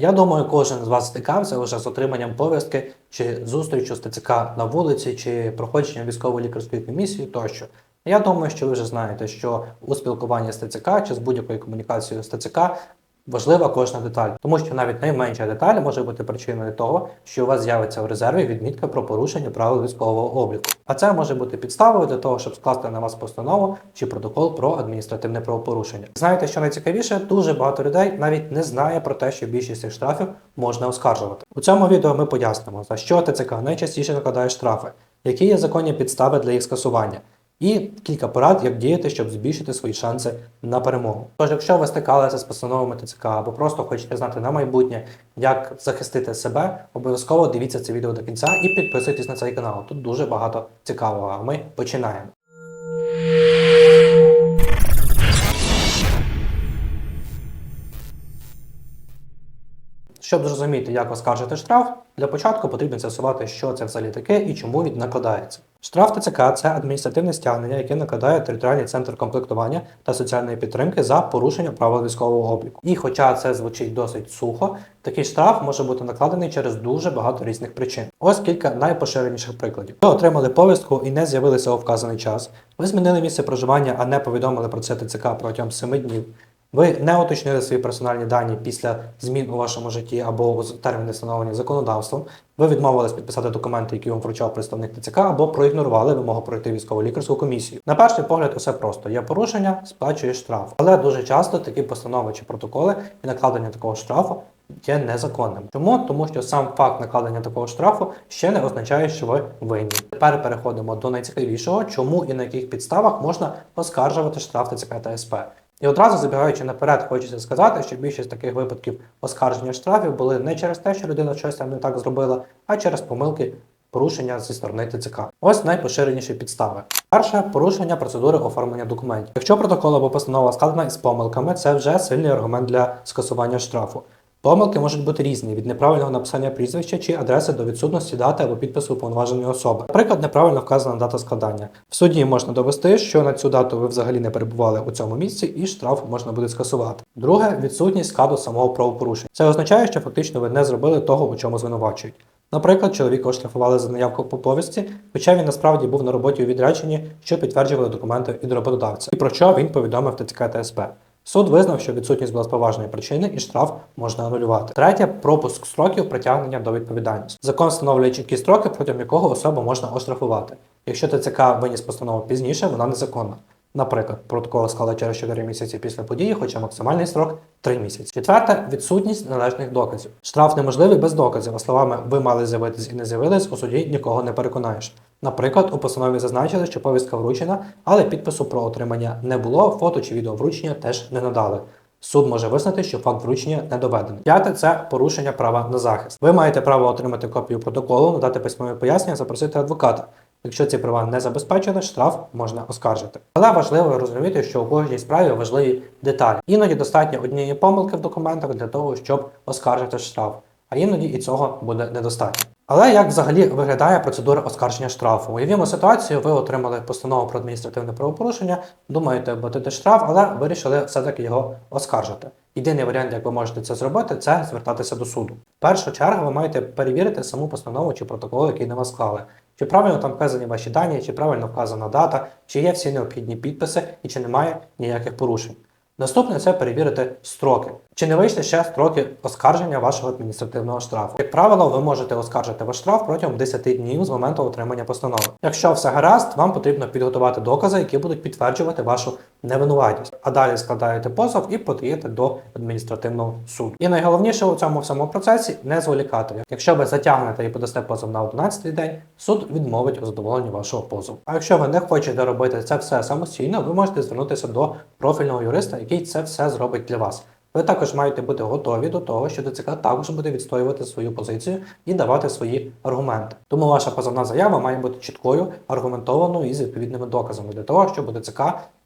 Я думаю, кожен з вас стикався вже з отриманням повістки чи зустрічю з ТЦК на вулиці, чи проходженням військової лікарської комісії тощо. Я думаю, що ви вже знаєте, що у спілкуванні з ТЦК чи з будь-якою комунікацією з ТЦК важлива кожна деталь, тому що навіть найменша деталь може бути причиною того, що у вас з'явиться в резерві відмітка про порушення правил військового обліку. А це може бути підставою для того, щоб скласти на вас постанову чи протокол про адміністративне правопорушення. Знаєте, що найцікавіше, дуже багато людей навіть не знає про те, що більшість цих штрафів можна оскаржувати. У цьому відео ми пояснимо, за що ТЦК найчастіше накладає штрафи, які є законні підстави для їх скасування. І кілька порад, як діяти, щоб збільшити свої шанси на перемогу. Тож, якщо ви стикалися з постановами ТЦК або просто хочете знати на майбутнє, як захистити себе, обов'язково дивіться це відео до кінця і підписуйтесь на цей канал. Тут дуже багато цікавого. А ми починаємо. Щоб зрозуміти, як оскаржити штраф, для початку потрібно з'ясувати, що це взагалі таке і чому він накладається. Штраф ТЦК це адміністративне стягнення, яке накладає територіальний центр комплектування та соціальної підтримки за порушення правил військового обліку. І хоча це звучить досить сухо, такий штраф може бути накладений через дуже багато різних причин. Ось кілька найпоширеніших прикладів. Ви отримали повістку і не з'явилися у вказаний час. Ви змінили місце проживання, а не повідомили про це ТЦК протягом 7 днів. Ви не уточнили свої персональні дані після змін у вашому житті або терміни встановлені законодавством. Ви відмовились підписати документи, які вам вручав представник ТЦК, або проігнорували вимогу пройти військово-лікарську комісію. На перший погляд, усе просто є порушення, сплачуєш штраф. Але дуже часто такі постанови чи протоколи і накладення такого штрафу є незаконним. Чому? Тому що сам факт накладення такого штрафу ще не означає, що ви винні. Тепер переходимо до найцікавішого, чому і на яких підставах можна оскаржувати штраф ТЦК та СП. І одразу забігаючи наперед, хочеться сказати, що більшість таких випадків оскарження штрафів були не через те, що людина щось там не так зробила, а через помилки порушення зі сторони ТЦК. Ось найпоширеніші підстави. Перше порушення процедури оформлення документів. Якщо протокол або постанова складена із помилками, це вже сильний аргумент для скасування штрафу. Помилки можуть бути різні від неправильного написання прізвища чи адреси до відсутності дати або підпису уповноваженої особи. Наприклад, неправильно вказана дата складання. В суді можна довести, що на цю дату ви взагалі не перебували у цьому місці, і штраф можна буде скасувати. Друге відсутність складу самого правопорушення. Це означає, що фактично ви не зробили того, у чому звинувачують. Наприклад, чоловіка оштрафували за наявку по повісті, хоча він насправді був на роботі у відрядженні, що підтверджували документи від роботодавця, і про що він повідомив ТЦК та СП. Суд визнав, що відсутність була з поважної причини і штраф можна анулювати. Третє пропуск строків притягнення до відповідальності. Закон встановлює чіткі строки, протягом якого особу можна оштрафувати. Якщо ТЦК виніс постанову пізніше, вона незаконна. Наприклад, протокол склали через 4 місяці після події, хоча максимальний строк 3 місяці. Четверте відсутність належних доказів. Штраф неможливий без доказів, а словами ви мали з'явитись і не з'явились, у суді нікого не переконаєш. Наприклад, у постанові зазначили, що повістка вручена, але підпису про отримання не було, фото чи відео вручення теж не надали. Суд може визнати, що факт вручення не доведений. П'яте це порушення права на захист. Ви маєте право отримати копію протоколу, надати письмове пояснення, запросити адвоката. Якщо ці права не забезпечені, штраф можна оскаржити. Але важливо розуміти, що у кожній справі важливі деталі. Іноді достатньо однієї помилки в документах для того, щоб оскаржити штраф, а іноді і цього буде недостатньо. Але як взагалі виглядає процедура оскарження штрафу? Уявімо ситуацію, ви отримали постанову про адміністративне правопорушення, думаєте оплатити штраф, але вирішили все-таки його оскаржити. Єдиний варіант, як ви можете це зробити, це звертатися до суду. В першу чергу ви маєте перевірити саму постанову чи протокол, який на вас склали. Чи правильно там вказані ваші дані, чи правильно вказана дата, чи є всі необхідні підписи і чи немає ніяких порушень. Наступне це перевірити строки. Чи не вийшли ще строки оскарження вашого адміністративного штрафу? Як правило, ви можете оскаржити ваш штраф протягом 10 днів з моменту отримання постанови. Якщо все гаразд, вам потрібно підготувати докази, які будуть підтверджувати вашу невинуватість. А далі складаєте позов і подаєте до адміністративного суду. І найголовніше у цьому всьому процесі не зволікати. Якщо ви затягнете і подасте позов на 11 день, суд відмовить у задоволенні вашого позову. А якщо ви не хочете робити це все самостійно, ви можете звернутися до профільного юриста, який це все зробить для вас. Ви також маєте бути готові до того, що ТЦК також буде відстоювати свою позицію і давати свої аргументи. Тому ваша позовна заява має бути чіткою, аргументованою і з відповідними доказами для того, щоб у ТЦК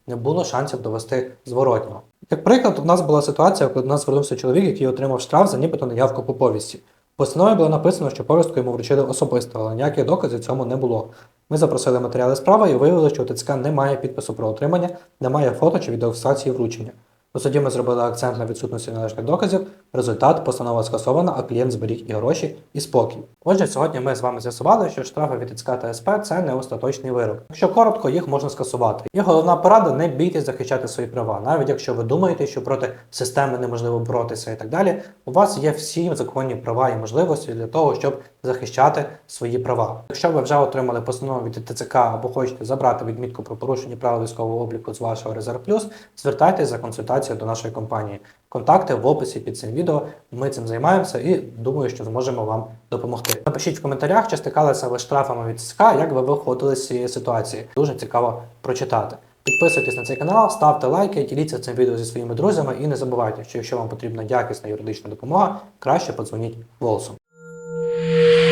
не було шансів довести зворотнього. Як приклад, у нас була ситуація, коли до нас звернувся чоловік, який отримав штраф за нібито наявку по повісті. В постанові було написано, що повістку йому вручили особисто, але ніяких доказів цьому не було. Ми запросили матеріали справи і виявили, що у ТЦК немає підпису про отримання, немає фото чи відеофіксації вручення. У суді ми зробили акцент на відсутності належних доказів. Результат постанова скасована, а клієнт зберіг і гроші, і спокій. Отже, сьогодні ми з вами з'ясували, що штрафи від ТЦК та СП це не остаточний вирок. Якщо коротко, їх можна скасувати. І головна порада не бійтесь захищати свої права, навіть якщо ви думаєте, що проти системи неможливо боротися і так далі. У вас є всі законні права і можливості для того, щоб захищати свої права. Якщо ви вже отримали постанову від ТЦК або хочете забрати відмітку про порушення правил військового обліку з вашого резерв плюс, звертайтеся за консультацією до нашої компанії. Контакти в описі під цим відео. Ми цим займаємося і думаю, що зможемо вам допомогти. Напишіть в коментарях, чи стикалися ви штрафами від ТЦК, як ви виходили з цієї ситуації. Дуже цікаво прочитати. Підписуйтесь на цей канал, ставте лайки, діліться цим відео зі своїми друзями і не забувайте, що якщо вам потрібна якісна юридична допомога, краще подзвоніть голосом. Yeah.